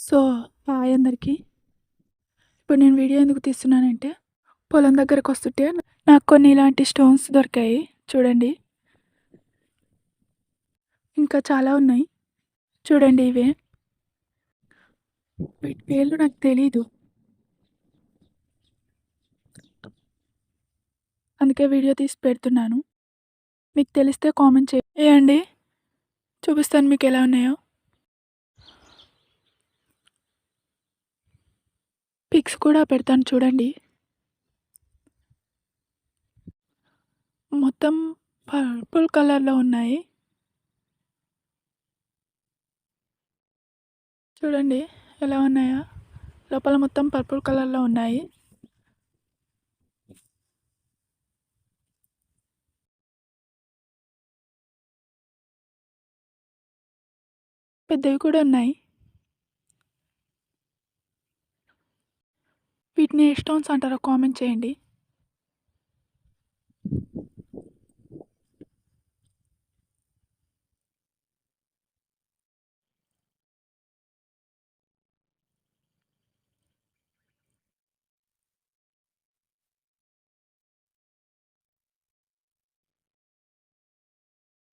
So, hi అందరికీ ఇప్పుడు నేను వీడియో ఎందుకు తీస్తున్నానంటే, పొలం దగ్గరకొస్తుంటే నాకు కొన్ని ఇలాంటి స్టోన్స్ దొరికాయి. చూడండి. ఇంకా చాలా ఉన్నాయి. చూడండి ఇవే. వీటి పేర్లు నాకు తెలీదు. అందుకే వీడియో తీసి పెడుతున్నాను. మీకు తెలిస్తే కామెంట్ చేయండి. చూపిస్తాను మీకు ఎలా ఉన్నాయో. పిక్స్ కూడా పెడతాను చూడండి. మొత్తం పర్పుల్ కలర్‌లో ఉన్నాయి. చూడండి ఎలా ఉన్నాయో. లోపల మొత్తం పర్పుల్ కలర్‌లో ఉన్నాయి. పెద్దవి కూడా ఉన్నాయి. వీటిని ఏ స్టోన్స్ అంటారో కామెంట్ చేయండి.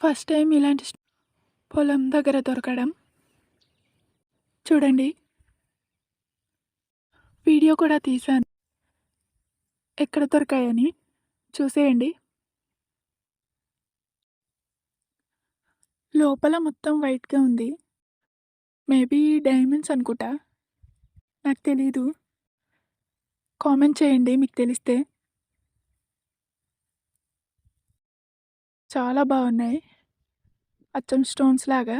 ఫస్ట్ టైం ఇలాంటి పొలం దగ్గర దొరకడం. చూడండి. వీడియో కూడా తీశాను. ఎక్కడ దొరికాయని చూసేయండి. లోపల మొత్తం వైట్‌గా ఉంది. మేబీ డైమండ్స్ అనుకుంటా. నాకు తెలీదు. కామెంట్ చేయండి మీకు తెలిస్తే. చాలా బాగున్నాయి. అచ్చం స్టోన్స్ లాగా.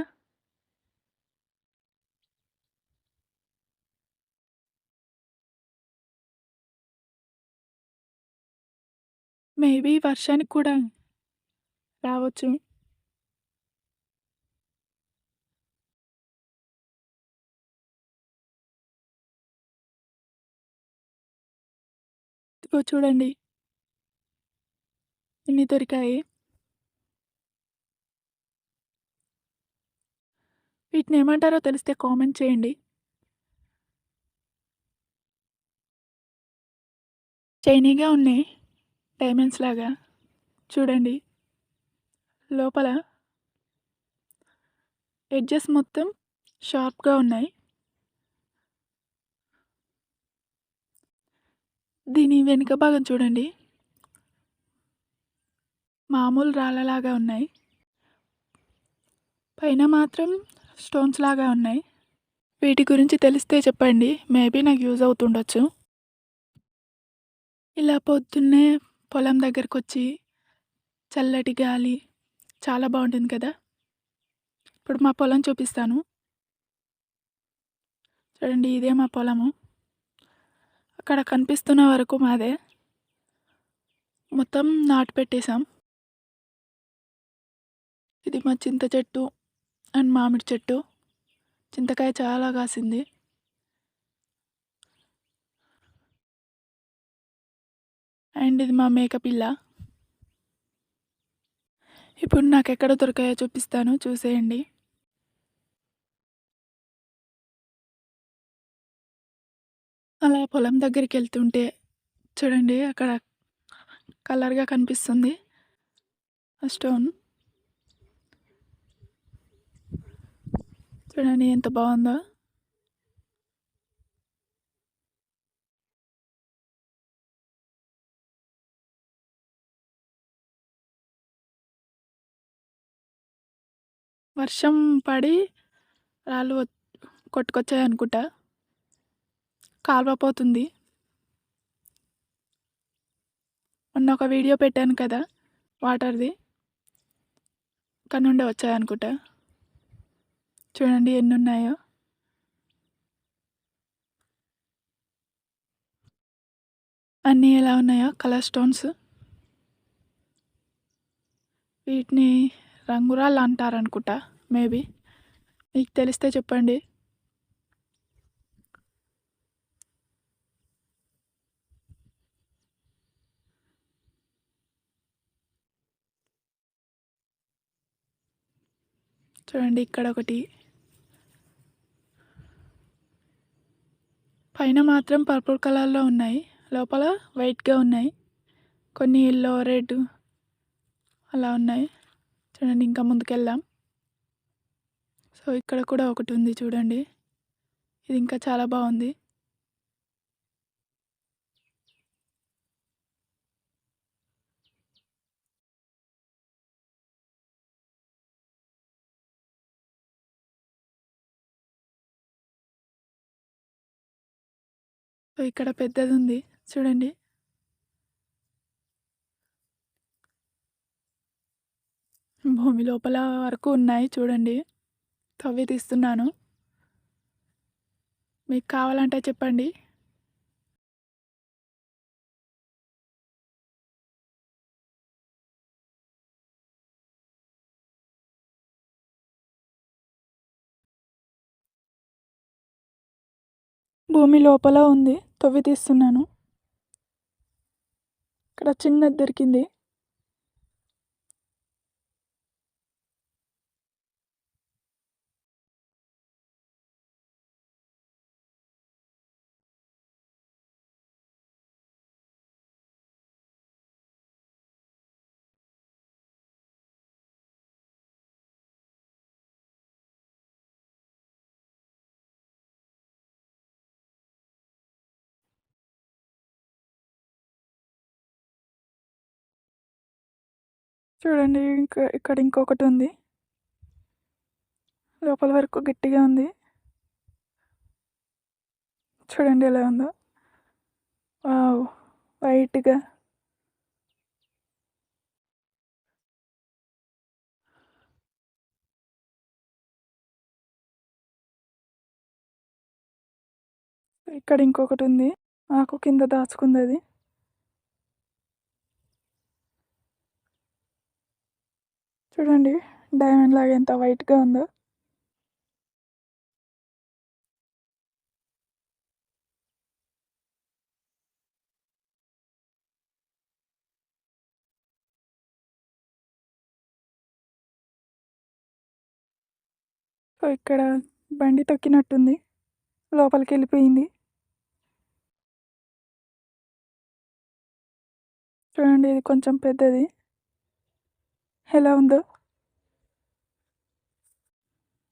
మేబీ వర్షానికి కూడా రావచ్చు. ఇదిగో చూడండి. ఎన్ని దొరికాయి. వీటిని ఏమంటారో తెలిస్తే కామెంట్ చేయండి. చైనీగా ఉన్నాయి. డైమండ్స్ లాగా. చూడండి. లోపల ఎడ్జెస్ మొత్తం షార్ప్‌గా ఉన్నాయి. దీని వెనుక భాగం చూడండి. మామూలు రాళ్ళలాగా ఉన్నాయి. పైన మాత్రం స్టోన్స్ లాగా ఉన్నాయి. వీటి గురించి తెలిస్తే చెప్పండి. మేబీ నాకు యూజ్ అవుతుండొచ్చు. ఇలా పొద్దున్నే పొలం దగ్గరకొచ్చి చల్లటి గాలి చాలా బాగుంటుంది కదా! ఇప్పుడు మా పొలం చూపిస్తాను. చూడండి ఇదే మా పొలము. అక్కడ కనిపిస్తున్న వరకు మాదే. మొత్తం నాటు పెట్టేసాం. ఇది మా చింత చెట్టు అండ్ మామిడి చెట్టు. చింతకాయ చాలా కాసింది. అండ్ ఇది మా మేక పిల్ల. ఇప్పుడు ఎక్కడ దొరికాయో చూపిస్తాను చూసేయండి. అలా పొలం దగ్గరికి వెళ్తుంటే చూడండి అక్కడ కలర్‌గా కనిపిస్తుంది. ఆ స్టోన్. చూడండి ఎంత బాగుందో వర్షం పడి రాళ్ళు కొట్టుకొచ్చాయి అనుకుంటా కాలువ పోతుంది. మొన్న ఒక వీడియో పెట్టాను కదా! వాటర్‌ది. అక్కడ వచ్చాయనుకుంటా. చూడండి ఎన్ని ఉన్నాయో అన్నీ ఎలా ఉన్నాయో కలర్ స్టోన్స్. వీటిని రంగురాళ్ళు అంటారనుకుంటా మేబీ. మీకు తెలిస్తే చెప్పండి. చూడండి ఇక్కడ ఒకటి. పైన మాత్రం పర్పుల్ కలర్లో ఉన్నాయి లోపల వైట్గా ఉన్నాయి కొన్ని ఎల్లో రెడ్ అలా ఉన్నాయి చూడండి ఇంకా ముందుకెళ్దాం. సో ఇక్కడ కూడా ఒకటి ఉంది చూడండి. ఇది ఇంకా చాలా బాగుంది. సో ఇక్కడ పెద్దది ఉంది. చూడండి. భూమి లోపల వరకు ఉన్నాయి చూడండి. తవ్వి తీస్తున్నాను. మీకు కావాలంటే చెప్పండి. భూమి లోపల ఉంది. తవ్వి తీస్తున్నాను. ఇక్కడ చిన్నది దొరికింది. చూడండి ఇంకా ఇక్కడ ఇంకొకటి ఉంది. లోపల వరకు గట్టిగా ఉంది. చూడండి ఎలా ఉందో. వావ్ వైట్గా. ఇక్కడ ఇంకొకటి ఉంది. ఆకు కింద దాచుకుంది అది. చూడండి డైమండ్ లాగా ఎంత వైట్గా ఉందో. సో ఇక్కడ బండి తొక్కినట్టుంది. లోపలికి వెళ్ళిపోయింది. చూడండి ఇది కొంచెం పెద్దది. ఎలా ఉందో?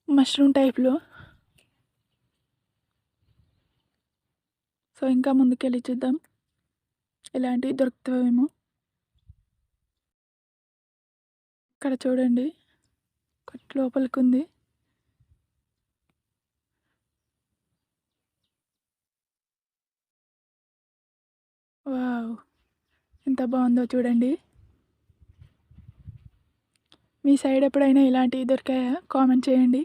మష్రూమ్ టైప్లో. సో ఇంకా ముందుకెళ్ళి చూద్దాం. ఇలాంటివి దొరుకుతావేమో ఇక్కడ చూడండి. కట్ లోపలికి ఉంది వావ్! ఎంత బాగుందో చూడండి. మీ సైడ్ ఎప్పుడైనా ఇలాంటివి దొరికాయా? కామెంట్ చేయండి.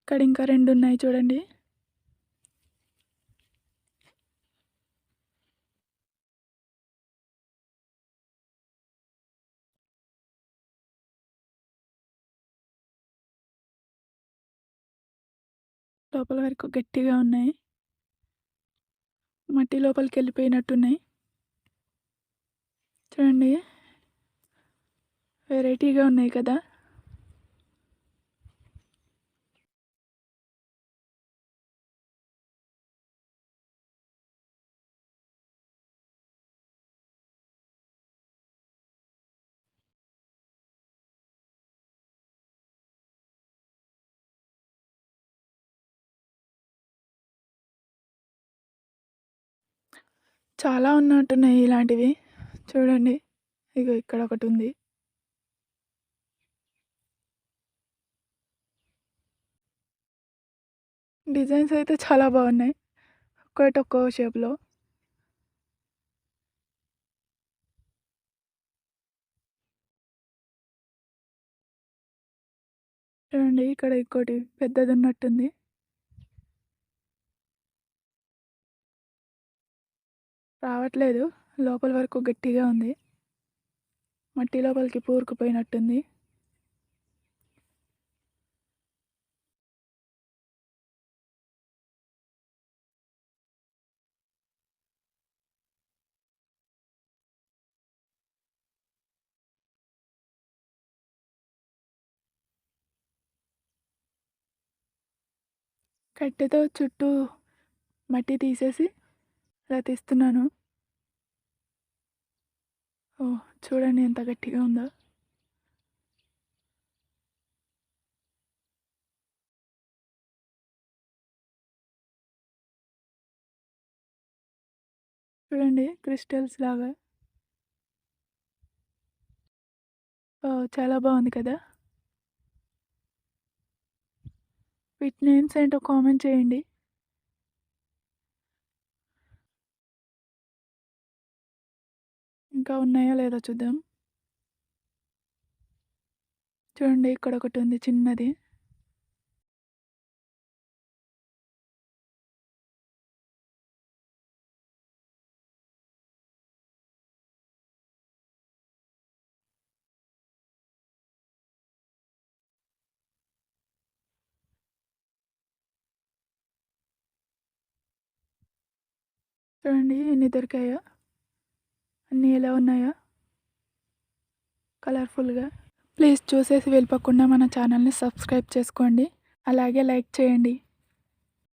ఇక్కడ ఇంకా రెండు ఉన్నాయి చూడండి. లోపల వరకు గట్టిగా ఉన్నాయి. మట్టి లోపలికి వెళ్ళిపోయినట్టున్నాయి. చూడండి. వెరైటీగా ఉన్నాయి కదా. చాలా ఉన్నట్టున్నాయి ఇలాంటివి. చూడండి. ఇగో ఇక్కడ ఒకటి ఉంది. డిజైన్స్ అయితే చాలా బాగున్నాయి. ఒక్కటి ఒక్కో షేప్లో. చూడండి. ఇక్కడ ఇంకోటి పెద్దది ఉన్నట్టుంది. రావట్లేదు. లోపల వరకు గట్టిగా ఉంది. మట్టి లోపలికి పూరుకుపోయినట్టుంది. కట్టెతో చుట్టూ మట్టి తీసేసి తీస్తున్నాను ఓ చూడండి ఎంత గట్టిగా ఉందో. చూడండి క్రిస్టల్స్ లాగా. ఓ చాలా బాగుంది కదా. వీటి నేమ్స్ ఏంటో కామెంట్ చేయండి. ఇంకా ఉన్నాయో లేదో చూద్దాం. చూడండి ఇక్కడ ఒకటి ఉంది చిన్నది. చూడండి ఎన్ని దొరికాయో. అన్నీ ఎలా ఉన్నాయో? కలర్ఫుల్గా. ప్లీజ్ చూసేసి వెళ్ళిపోకుండా మన ఛానల్ని సబ్స్క్రైబ్ చేసుకోండి. అలాగే లైక్ చేయండి.